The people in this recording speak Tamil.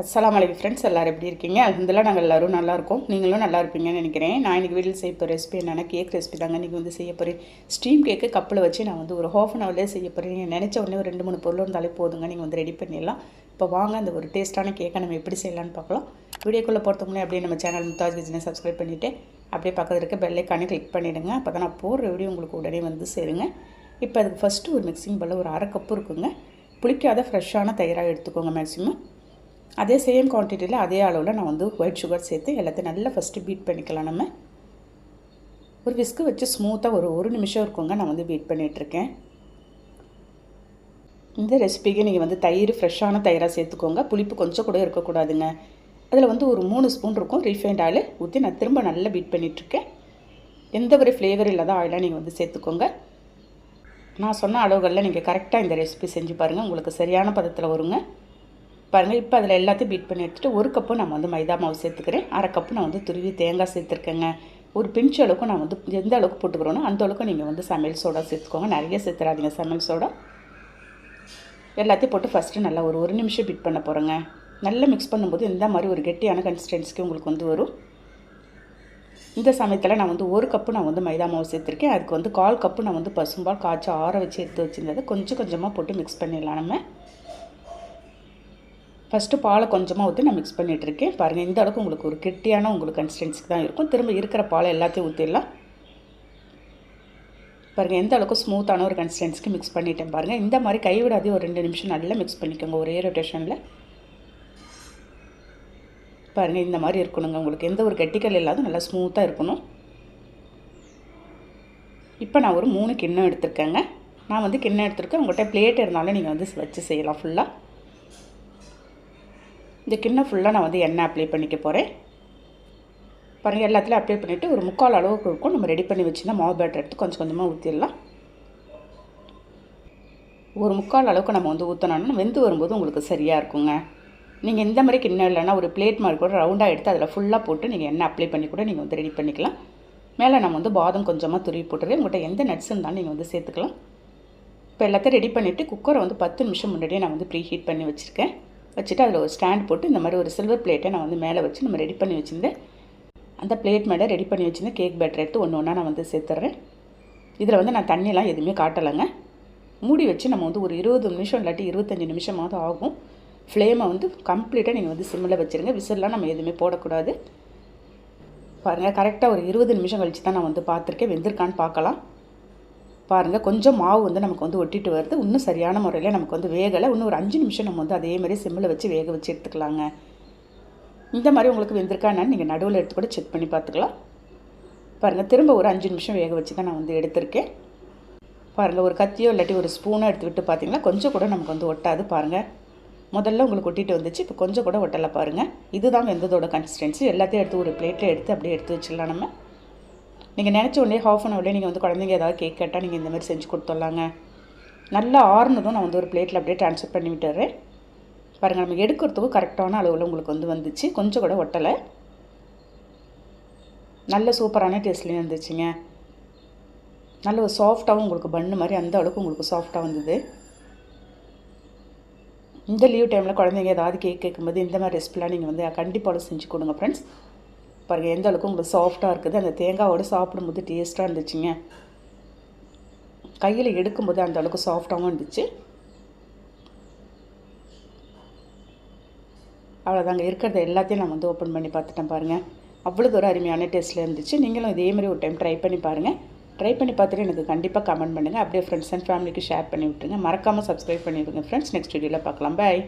அஸ்லாம் அலைக்கும் ஃப்ரெண்ட்ஸ் எல்லோரும் எப்படி இருக்கீங்க? அதுலாம் நாங்கள் எல்லோரும் நல்லாயிருக்கும் நீங்களும் நல்லா இருப்பீங்கன்னு நினைக்கிறேன். நான் இன்றைக்கி வீட்டில் செய்ய போகிற ரெசிபி என்னென்னா கேக் ரெசிபி தாங்க இன்றைக்கி வந்து செய்ய போகிறேன் ஸ்டீம் கேக்கு கப்பில் வச்சு நான் வந்து ஒரு ஹாஃப் அன் ஹவர்லேயே செய்ய போகிறேன் நீங்கள் நினச்ச உடனே ஒரு ரெண்டு மூணு பொருள் இருந்தாலே போதுங்க. நீங்கள் வந்து ரெடி பண்ணிடலாம். இப்போ வாங்க அந்த ஒரு டேஸ்ட்டான கேக்கை நம்ம எப்படி செய்யலான்னு பார்க்கலாம். வீடியோக்குள்ளே போகிறதுக்கு முன்னாடி அப்படியே நம்ம சேனல் முத்தாஜ் கிச்சனை சப்ஸ்கிரைப் பண்ணிவிட்டு அப்படியே பக்கத்தில் இருக்க பெல்லைக்கானே கிளிக் பண்ணிவிடுங்க அப்போ தான் நான் போடுற வீடியோ உங்களுக்கு உடனே வந்து சேருங்க. இப்போ அதுக்கு ஃபஸ்ட்டு ஒரு மிக்சிங் பல்ல ஒரு அரை கப்பு இருக்குங்க. புளிக்காத ஃப்ரெஷ்ஷான தயிராக எடுத்துக்கோங்க மேக்ஸிமம் அதே சேம் குவான்டிட்டியில் அதே அளவில் நான் வந்து ஒயிட் சுகர் சேர்த்து எல்லாத்தையும் நல்லா ஃபஸ்ட்டு பீட் பண்ணிக்கலாம். நம்ம ஒரு விஸ்கு வச்சு ஸ்மூத்தாக ஒரு ஒரு நிமிஷம் இருக்குங்க நான் வந்து பீட் பண்ணிகிட்ருக்கேன் இந்த ரெசிபிக்கு நீங்கள் வந்து தயிர் ஃப்ரெஷ்ஷான தயிராக சேர்த்துக்கோங்க. புளிப்பு கொஞ்சம் கூட இருக்கக்கூடாதுங்க. அதில் வந்து ஒரு மூணு ஸ்பூன் இருக்கும். ரீஃபைண்ட் ஆயில் ஊற்றி நான் திரும்ப நல்லா பீட் பண்ணிகிட்ருக்கேன் எந்த ஒரு ஃப்ளேவர் இல்லாத ஆயிலாக நீங்கள் வந்து சேர்த்துக்கோங்க. நான் சொன்ன அளவுகளில் நீங்கள் கரெக்டாக இந்த ரெசிபி செஞ்சு பாருங்கள் உங்களுக்கு சரியான பதத்தில் வருங்க. பாருங்கள் இப்போ அதில் எல்லாத்தையும் பீட் பண்ணி எடுத்துகிட்டு ஒரு கப்பு நான் வந்து மைதா மாவு சேர்த்துக்கிறேன். அரை கப்பு நான் வந்து துருவி தேங்காய் சேர்த்துருக்கேங்க. ஒரு பிஞ்சு அளவுக்கு நான் வந்து எந்த அளவுக்கு போட்டுக்கிறோனோ அந்த அளவுக்கு நீங்கள் வந்து சமையல் சோடா சேர்த்துக்கோங்க. நிறைய சேர்த்துறாதீங்க சமையல் சோடா. எல்லாத்தையும் போட்டு ஃபஸ்ட்டு நல்லா ஒரு ஒரு நிமிஷம் பீட் பண்ண போகிறேங்க நல்லா மிக்ஸ் பண்ணும்போது இந்த மாதிரி ஒரு கெட்டியான கன்சிஸ்டன்சிக்கு உங்களுக்கு வந்து வரும். இந்த சமயத்தில் நான் வந்து ஒரு கப்பு நான் வந்து மைதா மாவு சேர்த்துருக்கேன். அதுக்கு வந்து கால் கப்பு நான் வந்து பசும்பால் காய்ச்சி ஆற வச்சு எடுத்து வச்சுருந்தது கொஞ்சம் கொஞ்சமாக போட்டு மிக்ஸ் பண்ணிடலாம் நம்ம. ஃபஸ்ட்டு பாலை கொஞ்சமாக ஊற்றி நான் மிக்ஸ் பண்ணிகிட்ருக்கேன் பாருங்கள் இந்த அளவுக்கு உங்களுக்கு ஒரு கெட்டியான உங்களுக்கு கன்சிஸ்டன்சிக்கு தான் இருக்கும். திரும்ப இருக்கிற பாலை எல்லாத்தையும் ஊற்றிடலாம் பாருங்கள் எந்த அளவுக்கு ஸ்மூத்தான ஒரு கன்சிஸ்டன்சிக்கு மிக்ஸ் பண்ணிட்டேன் பாருங்கள் இந்த மாதிரி கைவிடாதே ஒரு ரெண்டு நிமிஷம் நல்லா மிக்ஸ் பண்ணிக்கோங்க. ஒரே ரொட்டேஷனில் பாருங்கள் இந்த மாதிரி இருக்கணுங்க உங்களுக்கு. எந்த ஒரு கெட்டிக்கல் இல்லாத நல்லா ஸ்மூத்தாக இருக்கணும். இப்போ நான் ஒரு மூணு கிண்ணம் எடுத்திருக்கேங்க. நான் வந்து கிண்ணம் எடுத்திருக்கேன். உங்கள்கிட்ட பிளேட் இருந்தாலும் நீங்கள் வந்து வச்சு செய்யலாம் ஃபுல்லாக இந்த கிண்ணம் ஃபுல்லாக நான் வந்து எண்ணெய் அப்ளை பண்ணிக்க போகிறேன் பாருங்கள் எல்லாத்துலேயும் அப்ளை பண்ணிவிட்டு ஒரு முக்கால் அளவுக்கு இருக்கும். நம்ம ரெடி பண்ணி வச்சுருந்தா மாவு பேட்டர் எடுத்து கொஞ்சம் கொஞ்சமாக ஊற்றிடலாம் ஒரு முக்கால் அளவுக்கு நம்ம வந்து ஊற்றினோம்னா வெந்து வரும்போது உங்களுக்கு சரியாக இருக்குங்க. நீங்கள் இந்த மாதிரி கிண்ணம் இல்லைன்னா ஒரு பிளேட் மாதிரி கூட ரவுண்டாக எடுத்து அதில் ஃபுல்லாக போட்டு நீங்கள் எண்ணெய் அப்ளை பண்ணி கூட நீங்கள் வந்து ரெடி பண்ணிக்கலாம். மேலே நம்ம வந்து பாதம் கொஞ்சமாக துருவி போட்டுருக்கேன் உங்கள்கிட்ட எந்த நட்ஸ் இருந்தாலும் நீங்கள் வந்து சேர்த்துக்கலாம். இப்போ எல்லாத்தையும் ரெடி பண்ணிவிட்டு குக்கரை வந்து பத்து நிமிஷம் முன்னாடியே நான் வந்து ப்ரீ ஹீட் பண்ணி வச்சுருக்கேன். வச்சுட்டு அதில் ஒரு ஸ்டாண்ட் போட்டு இந்த மாதிரி ஒரு சில்வர் பிளேட்டை நான் வந்து மேலே வச்சு நம்ம ரெடி பண்ணி வச்சுருந்தேன் அந்த பிளேட் மேலே ரெடி பண்ணி வச்சுருந்தேன் கேக் பேட்டர் எடுத்து ஒன்று ஒன்றா நான் வந்து சேர்த்துட்றேன் இதில் வந்து நான் தண்ணியெலாம் எதுவுமே காட்டலைங்க. மூடி வச்சு நம்ம வந்து ஒரு இருபது நிமிஷம் இல்லாட்டி இருபத்தஞ்சி நிமிஷமாவது ஆகும். ஃப்ளேமை வந்து கம்ப்ளீட்டாக நீங்கள் வந்து சிம்மில் வச்சுருங்க. விசில்லாம் நம்ம எதுவுமே போடக்கூடாது. பாருங்கள் கரெக்டாக ஒரு இருபது நிமிஷம் கழித்து தான் நான் வந்து பார்த்துருக்கேன். வெந்திருக்கான்னு பார்க்கலாம். பாருங்கள் கொஞ்சம் மாவு வந்து நமக்கு வந்து ஒட்டிட்டு வருது. இன்னும் சரியான முறையில் நமக்கு வந்து வேகலை. இன்னும் ஒரு அஞ்சு நிமிஷம் நம்ம வந்து அதே மாதிரி சிம்மில் வச்சு வேக வச்சு எடுத்துக்கலாங்க. இந்த மாதிரி உங்களுக்கு வெந்திருக்கான்னு நீங்கள் நடுவில் எடுத்து கூட செக் பண்ணி பார்த்துக்கலாம். பாருங்கள் திரும்ப ஒரு அஞ்சு நிமிஷம் வேக வச்சு தான் நான் வந்து எடுத்திருக்கேன். பாருங்கள் ஒரு கத்தியோ இல்லாட்டி ஒரு ஸ்பூனோ எடுத்து விட்டு பார்த்தீங்கன்னா கொஞ்சம் கூட நமக்கு வந்து ஒட்டாது பாருங்கள் முதல்ல உங்களுக்கு ஒட்டிட்டு வந்துச்சு இப்போ கொஞ்சம் கூட ஒட்டலை பாருங்கள் இதுதான் வெந்ததோட கன்சிஸ்டன்சி எல்லாத்தையும் எடுத்து ஒரு பிளேட்டில் எடுத்து அப்படியே எடுத்து வச்சிடலாம் நம்ம. நீங்கள் நினச்ச உடனே ஹாஃப் அன் ஹவர்லேயே நீங்கள் வந்து குழந்தைங்க ஏதாவது கேக் கேட்டால் நீங்கள் இந்த மாதிரி செஞ்சு கொடுத்துட்லாங்க. நல்லா ஆறுனதும் நான் வந்து ஒரு பிளேட்டில் அப்படியே ட்ரான்ஸ்ஃபர் பண்ணி விட்டுறேன் பாருங்கள் நம்ம எடுக்கிறதுக்கும் கரெக்டான அளவில் உங்களுக்கு வந்து வந்துச்சு. கொஞ்சம் கூட ஒட்டலை. நல்ல சூப்பரான டேஸ்ட்லேயும் இருந்துச்சுங்க நல்ல ஒரு சாஃப்டாகவும் உங்களுக்கு பண்ணு மாதிரி அந்த அளவுக்கு உங்களுக்கு சாஃப்டாக வந்தது. இந்த லீவ் டைமில் குழந்தைங்க ஏதாவது கேக் கேட்கும்போது இந்த மாதிரி ரெசிபிலாம் நீங்கள் வந்து கண்டிப்பாக செஞ்சு கொடுங்க ஃப்ரெண்ட்ஸ் பாருங்கள் எந்த அளவுக்கு உங்களுக்கு சாஃப்டாக இருக்குது அந்த தேங்காவோடு சாப்பிடும்போது டேஸ்ட்டாக இருந்துச்சுங்க. கையில் எடுக்கும்போது அந்த அளவுக்கு சாஃப்டாகவும் இருந்துச்சு. அவ்வளோதாங்க இருக்கிறத எல்லாத்தையும் நான் வந்து ஓப்பன் பண்ணி பார்த்துட்டேன் பாருங்கள் அவ்வளோ ஒரு அருமையான டேஸ்ட்டில் இருந்துச்சு. நீங்களும் இதே மாதிரி ஒரு டைம் ட்ரை பண்ணி பாருங்கள் ட்ரை பண்ணி பார்த்துட்டு எனக்கு கண்டிப்பாக கமெண்ட் பண்ணுங்கள் அப்படியே ஃப்ரெண்ட்ஸ் அண்ட் ஃபேமிலிக்கு ஷேர் பண்ணி விட்டுருங்க. மறக்காமல் சப்ஸ்கிரைப் பண்ணிவிடுங்க ஃப்ரெண்ட்ஸ் நெக்ஸ்ட் வீடியோவில் பார்க்கலாம். பாய்